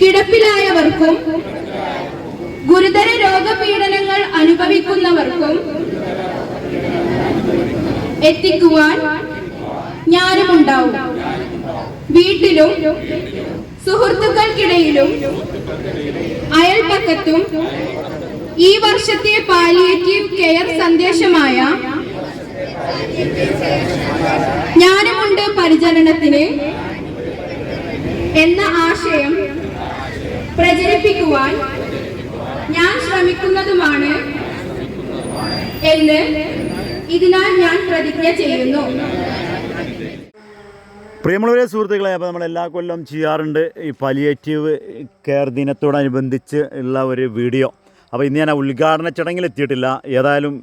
കിടപ്പിലായവർക്കും ഗുരുതര രോഗപീഡനങ്ങൾ അനുഭവിക്കുന്നവർക്കും എത്തിക്കുവാൻ ഞാനുമുണ്ടാവും. വീട്ടിലും സുഹൃത്തുക്കൾക്കിടയിലും അയൽപക്കത്തും ഈ വർഷത്തെ പാലിയേറ്റീവ് കെയർ സന്ദേശമായ ഞാനുമുണ്ട് പരിചരണത്തിന് എന്ന ആശയം പ്രചരിപ്പിക്കുവാൻ ഞാൻ ശ്രമിക്കുന്നതുമാണ് എന്ന് ഇതിനാൽ ഞാൻ പ്രതിജ്ഞ ചെയ്യുന്നു. പ്രിയമുള്ളവരെ സുഹൃത്തുക്കളെ അപ്പോൾ നമ്മൾ എല്ലാ കൊല്ലം ചെയ്യാറുണ്ട് ഈ പലിയേറ്റീവ് കെയർ ദിനത്തോടനുബന്ധിച്ച് ഉള്ള ഒരു വീഡിയോ. അപ്പോൾ ഇന്ന് ഞാൻ ഉദ്ഘാടന ചടങ്ങിൽ എത്തിയിട്ടില്ല. ഏതായാലും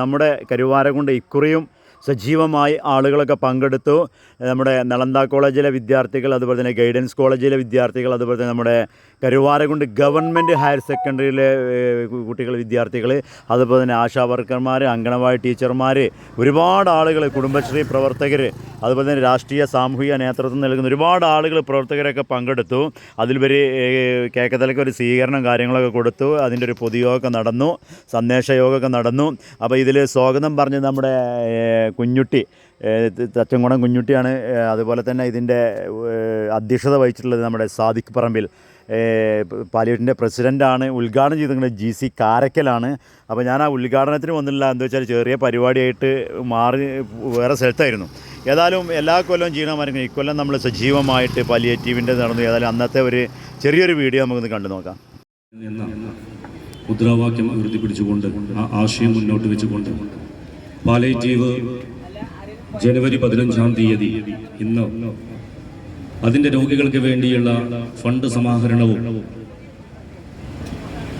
നമ്മുടെ കരുവാരക്കുണ്ട് ഇക്കുറിയും സജീവമായി ആളുകളൊക്കെ പങ്കെടുത്തു. നമ്മുടെ നളന്ദ കോളേജിലെ വിദ്യാർത്ഥികൾ അതുപോലെ തന്നെ ഗൈഡൻസ് കോളേജിലെ വിദ്യാർത്ഥികൾ അതുപോലെ തന്നെ നമ്മുടെ കരുവാരക്കുണ്ട് ഗവൺമെന്റ് ഹയർ സെക്കൻഡറിയിലെ കുട്ടികൾ വിദ്യാർത്ഥികൾ അതുപോലെ തന്നെ ആശാ വർക്കർമാർ അങ്കണവാടി ടീച്ചർമാർ ഒരുപാട് ആളുകൾ കുടുംബശ്രീ പ്രവർത്തകർ അതുപോലെ തന്നെ രാഷ്ട്രീയ സാമൂഹിക നേതൃത്വം നൽകുന്ന ഒരുപാട് ആളുകൾ പ്രവർത്തകരൊക്കെ പങ്കെടുത്തു. അതിൽ വരെ കേക്കത്തലയ്ക്ക് ഒരു സ്വീകരണം കാര്യങ്ങളൊക്കെ കൊടുത്തു. അതിന്റെ ഒരു പൊതുയോഗമൊക്കെ നടന്നു. സന്ദേശയോഗമൊക്കെ നടന്നു. അപ്പോൾ ഇതിൽ സ്വാഗതം പറഞ്ഞ് നമ്മുടെ കുഞ്ഞുട്ടി തച്ചങ്കുണം കുഞ്ഞുട്ടിയാണ്. അതുപോലെ തന്നെ ഇതിന്റെ അധ്യക്ഷത വഹിച്ചിട്ടുള്ളത് നമ്മുടെ സാദിഖ് പറമ്പിൽ. പാലിയേറ്റിന്റെ പ്രസിഡന്റാണ് ഉദ്ഘാടനം ചെയ്തിരിക്കുന്നത് ജി സി കാരക്കലാണ്. അപ്പോൾ ഞാൻ ആ ഉദ്ഘാടനത്തിന് വന്നില്ല എന്താ വെച്ചാൽ ചെറിയ പരിപാടിയായിട്ട് മാറി വേറെ സ്ഥലത്തായിരുന്നു. ഏതായാലും എല്ലാ കൊല്ലവും ചെയ്യണമായിരുന്നു ഇക്കൊല്ലം നമ്മൾ സജീവമായിട്ട് പാലിയേറ്റീവിന്റെ നടന്നു. ഏതായാലും അന്നത്തെ ഒരു ചെറിയൊരു വീഡിയോ നമുക്കൊന്ന് കണ്ടു നോക്കാം. മുദ്രാവാക്യം അഭിവൃദ്ധി ഉയർത്തിപ്പിടിച്ചുകൊണ്ട് ആ ആശയം മുന്നോട്ട് വെച്ചുകൊണ്ട് പാലേറ്റീവ് ജനുവരി പതിനഞ്ചാം തീയതി ഇന്ന് അതിന്റെ രോഗികൾക്ക് വേണ്ടിയുള്ള ഫണ്ട് സമാഹരണവും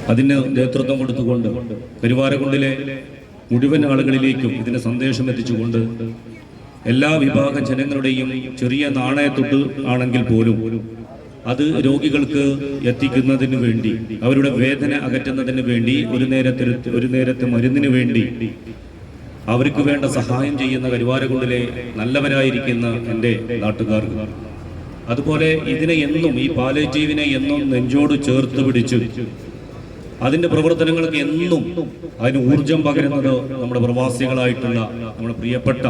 അതിന് നേതൃത്വം കൊടുത്തുകൊണ്ട് കരുവാരക്കുണ്ടിലെ മുഴുവൻ ആളുകളിലേക്കും ഇതിന് സന്ദേശം എത്തിച്ചുകൊണ്ട് എല്ലാ വിഭാഗം ജനങ്ങളുടെയും ചെറിയ നാണയത്തൊട്ട് ആണെങ്കിൽ പോലും അത് രോഗികൾക്ക് എത്തിക്കുന്നതിന് വേണ്ടി അവരുടെ വേദന അകറ്റുന്നതിന് വേണ്ടി ഒരു നേരത്തെ ഒരു നേരത്തെ മരുന്നിന് വേണ്ടി അവർക്ക് വേണ്ട സഹായം ചെയ്യുന്ന കരുവാരക്കുണ്ടിലെ നല്ലവരായിരിക്കുന്ന എന്റെ നാട്ടുകാർക്ക്. അതുപോലെ ഇതിനെ എന്നും ഈ പാലേറ്റീവിനെ എന്നും നെഞ്ചോട് ചേർത്ത് പിടിച്ച് അതിന്റെ പ്രവർത്തനങ്ങൾക്ക് എന്നും അതിന് ഊർജം പകരുന്നത് നമ്മുടെ പ്രവാസികളായിട്ടുള്ള നമ്മുടെ പ്രിയപ്പെട്ട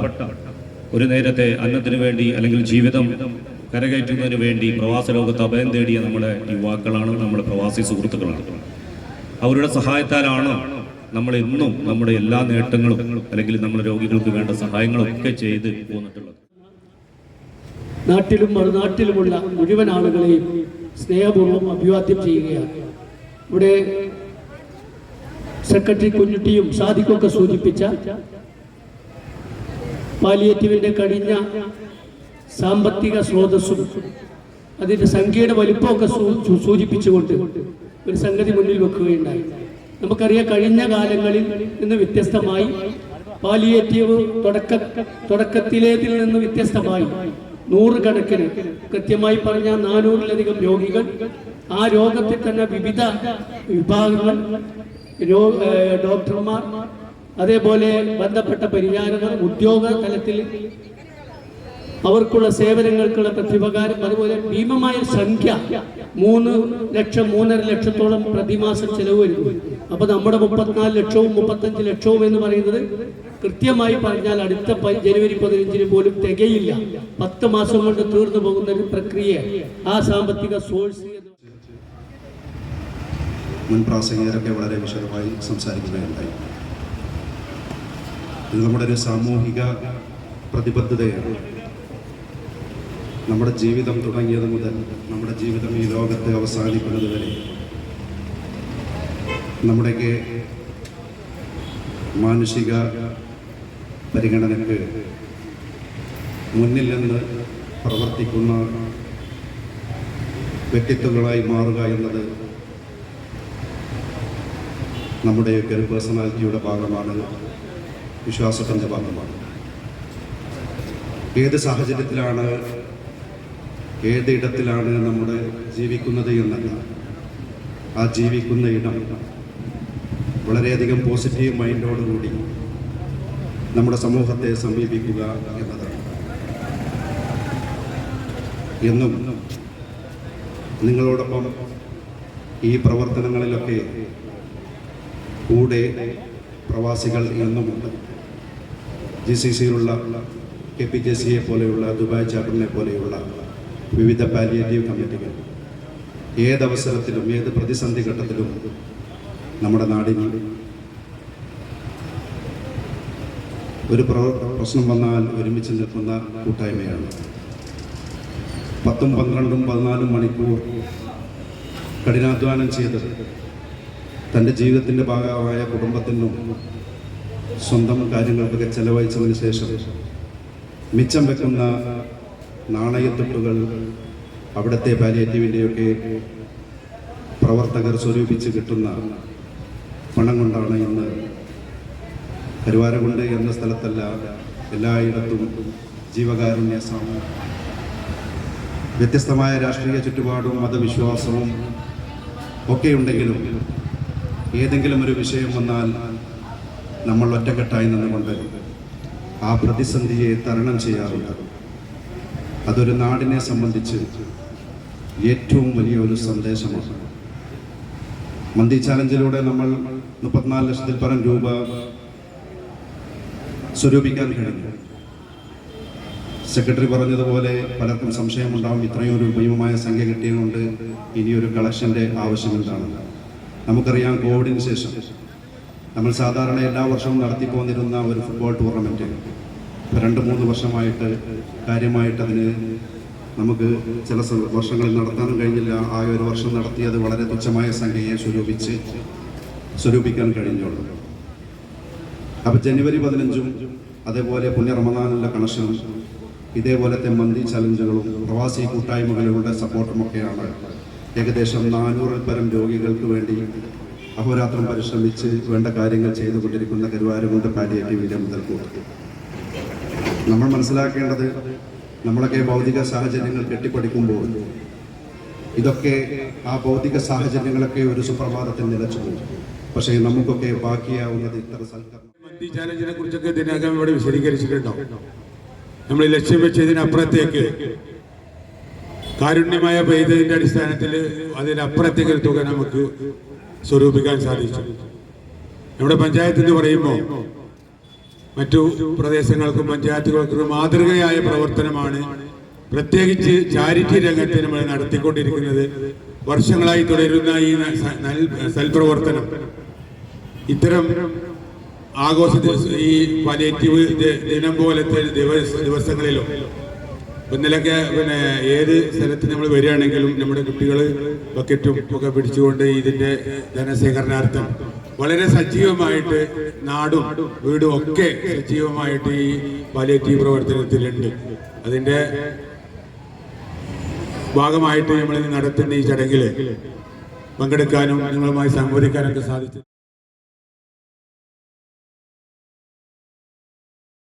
ഒരു നേരത്തെ അന്നത്തിന് വേണ്ടി അല്ലെങ്കിൽ ജീവിതം കരകയറ്റുന്നതിന് വേണ്ടി പ്രവാസ ലോകത്ത് അഭയം തേടിയ നമ്മുടെ യുവാക്കളാണ് നമ്മുടെ പ്രവാസി സുഹൃത്തുക്കളാണ്. അവരുടെ സഹായത്താലാണ് നമ്മൾ എന്നും നമ്മുടെ എല്ലാ നേട്ടങ്ങളും അല്ലെങ്കിൽ നമ്മുടെ രോഗികൾക്ക് വേണ്ട സഹായങ്ങളും ഒക്കെ ചെയ്ത് പോന്നിട്ടുള്ളത്. നാട്ടിലും മറുനാട്ടിലുമുള്ള മുഴുവൻ ആളുകളെയും സ്നേഹപൂർവം അഭിവാദ്യം ചെയ്യുകയാണ്. ഇവിടെ സെക്രട്ടറി കുഞ്ഞുട്ടിയും സാധിക്കൊക്കെ സൂചിപ്പിച്ച പാലിയേറ്റീവിന്റെ കഴിഞ്ഞ സാമ്പത്തിക സ്രോതസ്സും അതിന്റെ സംഖ്യയുടെ വലിപ്പമൊക്കെ സൂചിപ്പിച്ചുകൊണ്ട് ഒരു സംഗതി മുന്നിൽ വെക്കുകയുണ്ടായി. നമുക്കറിയാം കഴിഞ്ഞ കാലങ്ങളിൽ നിന്ന് വ്യത്യസ്തമായി പാലിയേറ്റീവ് തുടക്ക തുടക്കത്തിലേതിൽ നിന്ന് വ്യത്യസ്തമായി നൂറുകണക്കിന്. കൃത്യമായി പറഞ്ഞ നാനൂറിലധികം രോഗികൾ. ആ രോഗത്തിൽ തന്നെ വിവിധ വിഭാഗങ്ങൾ ഡോക്ടർമാർ അതേപോലെ ബന്ധപ്പെട്ട പരിചാരകർ ഉദ്യോഗ തലത്തിൽ അവർക്കുള്ള സേവനങ്ങൾക്കുള്ള പ്രതിപകാരം അതുപോലെ ഭീമമായ സംഖ്യ മൂന്ന് ലക്ഷം മൂന്നര ലക്ഷത്തോളം പ്രതിമാസം ചെലവ് വരുന്നു. അപ്പൊ നമ്മുടെ മുപ്പത്തിനാല് ലക്ഷവും മുപ്പത്തഞ്ച് ലക്ഷവും എന്ന് പറയുന്നത് കൃത്യമായി പറഞ്ഞാൽ അടുത്ത ജനുവരി പതിനഞ്ചിന് പോലും തികയില്ല. പത്ത് മാസം കൊണ്ട് തീർന്നു പോകുന്ന ഒരു പ്രക്രിയ. ആ സാമ്പത്തിക സോഴ്സ് മുൻ പ്രാസംഗികരൊക്കെ വളരെ വിശദമായി സംസാരിക്കുകയുണ്ടായി. ഇത് നമ്മുടെ ഒരു സാമൂഹിക പ്രതിബദ്ധതയാണ്. നമ്മുടെ ജീവിതം തുടങ്ങിയത് മുതൽ നമ്മുടെ ജീവിതം ഈ ലോകത്ത് അവസാനിക്കുന്നത് വരെ നമ്മുടെയൊക്കെ മാനുഷിക പരിഗണനയ്ക്ക് മുന്നിൽ നിന്ന് പ്രവർത്തിക്കുന്ന വ്യക്തിത്വങ്ങളായി മാറുക എന്നത് നമ്മുടെ ഒരു പേഴ്സണാലിറ്റിയുടെ ഭാഗമാണ് വിശ്വാസത്തിന്റെ ഭാഗമാണ്. ഏത് സാഹചര്യത്തിലാണ് ഏത് ഇടത്തിലാണ് നമ്മുടെ ജീവിക്കുന്നത് എന്നല്ല ആ ജീവിക്കുന്ന ഇടം വളരെയധികം പോസിറ്റീവ് മൈൻഡോടുകൂടി നമ്മുടെ സമൂഹത്തെ സമീപിക്കുക എന്നതാണ്. എന്നും നിങ്ങളോടൊപ്പം ഈ പ്രവർത്തനങ്ങളിലൊക്കെ കൂടെ പ്രവാസികൾ എന്നുമുണ്ട്. ജി സി സിയിലുള്ള കെ പി ജെ സിയെ പോലെയുള്ള ദുബായ് ചാപ്റ്ററിനെ പോലെയുള്ള വിവിധ പാലിയേറ്റീവ് കമ്മിറ്റികൾ ഏതവസരത്തിലും ഏത് പ്രതിസന്ധി ഘട്ടത്തിലും നമ്മുടെ നാടിന് ഒരു പ്ര- പ്രശ്നം വന്നാൽ ഒരുമിച്ച് നിൽക്കുന്ന കൂട്ടായ്മയാണ്. പത്തും പന്ത്രണ്ടും പതിനാലും മണിക്കൂർ കഠിനാധ്വാനം ചെയ്ത് തന്റെ ജീവിതത്തിന്റെ ഭാഗമായ കുടുംബത്തിനും സ്വന്തം കാര്യങ്ങൾക്കൊക്കെ ചെലവഴിച്ചതിന് ശേഷം മിച്ചം വെക്കുന്ന നാണയത്തുട്ടുകൾ അവിടുത്തെ പാലിയേറ്റീവിന്റെയൊക്കെ പ്രവർത്തകർ സ്വരൂപിച്ച് കിട്ടുന്ന പണം കൊണ്ടാണ് ഇന്ന് കരുവാരകുണ്ട് എന്ന സ്ഥലത്തല്ല എല്ലായിടത്തും ജീവകാരുണ്യ സമൂഹം വ്യത്യസ്തമായ രാഷ്ട്രീയ ചുറ്റുപാടും മതവിശ്വാസവും ഒക്കെ ഉണ്ടെങ്കിലും ഏതെങ്കിലും ഒരു വിഷയം വന്നാൽ നമ്മൾ ഒറ്റക്കെട്ടായി നിന്നുകൊണ്ട് ആ പ്രതിസന്ധിയെ തരണം ചെയ്യാറുണ്ട്. അതൊരു നാടിനെ സംബന്ധിച്ച് ഏറ്റവും വലിയൊരു സന്ദേശമാണ്. മന്തി ചാലഞ്ചിലൂടെ നമ്മൾ മുപ്പത്തിനാല് ലക്ഷത്തിൽ പരം രൂപ സ്വരൂപിക്കാൻ കഴിഞ്ഞു സെക്രട്ടറി പറഞ്ഞതുപോലെ പലർക്കും സംശയമുണ്ടാവും. ഇത്രയും ഒരു ഭീമമായ സംഖ്യ കിട്ടിയതുകൊണ്ട് ഇനിയൊരു കളക്ഷന്റെ ആവശ്യം എന്താണ്? നമുക്കറിയാം കോവിഡിന് ശേഷം നമ്മൾ സാധാരണ എല്ലാ വർഷവും നടത്തിപ്പോന്നിരുന്ന ഒരു ഫുട്ബോൾ ടൂർണമെന്റ് രണ്ട് മൂന്ന് വർഷമായിട്ട് കാര്യമായിട്ട് അതിന് നമുക്ക് ചില വർഷങ്ങളിൽ നടത്താനും കഴിഞ്ഞില്ല. ആ ഒരു വർഷം നടത്തിയത് വളരെ തുച്ഛമായ സംഖ്യയെ സ്വരൂപിച്ച് സ്വരൂപിക്കാൻ കഴിഞ്ഞുള്ളൂ. അപ്പോൾ ജനുവരി പതിനഞ്ചും അതേപോലെ പുണ്യ കണക്ഷനും ഇതേപോലത്തെ മന്തി ചലഞ്ചുകളും പ്രവാസി കൂട്ടായ്മകളുടെ സപ്പോർട്ടുമൊക്കെയാണ് ഏകദേശം നാനൂറിൽ പരം രോഗികൾക്ക് വേണ്ടി അഹോരാത്രം പരിശ്രമിച്ച് വേണ്ട കാര്യങ്ങൾ ചെയ്തുകൊണ്ടിരിക്കുന്ന കരുവാരകുണ്ട് പാലിയേറ്റീവിന്റെ മുതൽക്കൂട്ട് നമ്മൾ മനസ്സിലാക്കേണ്ടത് നമ്മളൊക്കെ ഭൗതിക സാഹചര്യങ്ങൾ കെട്ടിപ്പടിക്കുമ്പോൾ ഇതൊക്കെ ആ ഭൗതിക സാഹചര്യങ്ങളൊക്കെ ഒരു സുപ്രഭാതത്തിൽ നിലച്ചു പോകും. പക്ഷേ നമുക്കൊക്കെ ബാക്കിയാവുന്നത് ഇത്തരം സൽക്കരണം മന്തി ചാലഞ്ചിനെ കുറിച്ചൊക്കെ ഇതിനകം ഇവിടെ വിശദീകരിച്ചിട്ടുണ്ടോ? നമ്മൾ ലക്ഷ്യം വെച്ചതിനപ്പുറത്തേക്ക് കാരുണ്യമായ പെയ്തതിന്റെ അടിസ്ഥാനത്തിൽ അതിനപ്പുറത്തേക്ക് ഒരു തുക നമുക്ക് സ്വരൂപിക്കാൻ സാധിച്ചു. നമ്മുടെ പഞ്ചായത്ത് എന്ന് പറയുമ്പോൾ മറ്റു പ്രദേശങ്ങൾക്കും പഞ്ചായത്തുകൾക്കും മാതൃകയായ പ്രവർത്തനമാണ് പ്രത്യേകിച്ച് ചാരിറ്റി രംഗത്ത് നമ്മൾ നടത്തിക്കൊണ്ടിരിക്കുന്നത്. വർഷങ്ങളായി തുടരുന്ന ഈ സൽപ്രവർത്തനം. ഇത്തരം ആഘോഷ ഈ പലേറ്റീവ് ദിനം പോലത്തെ ദിവസ ദിവസങ്ങളിലും. ഇന്നലൊക്കെ പിന്നെ ഏത് സ്ഥലത്ത് നമ്മൾ വരികയാണെങ്കിലും നമ്മുടെ കുട്ടികൾ ബക്കറ്റും ഒക്കെ പിടിച്ചുകൊണ്ട് ഇതിന്റെ ധനശേഖരണാർത്ഥം വളരെ സജീവമായിട്ട് നാടും വീടും ഒക്കെ സജീവമായിട്ട് ഈ പാലിയേറ്റീവ് പ്രവർത്തനത്തിലുണ്ട്. അതിന്റെ ഭാഗമായിട്ട് നമ്മൾ നടത്തുന്ന ഈ ചടങ്ങിൽ പങ്കെടുക്കാനും നിങ്ങളുമായി സംവദിക്കാനൊക്കെ സാധിച്ചു.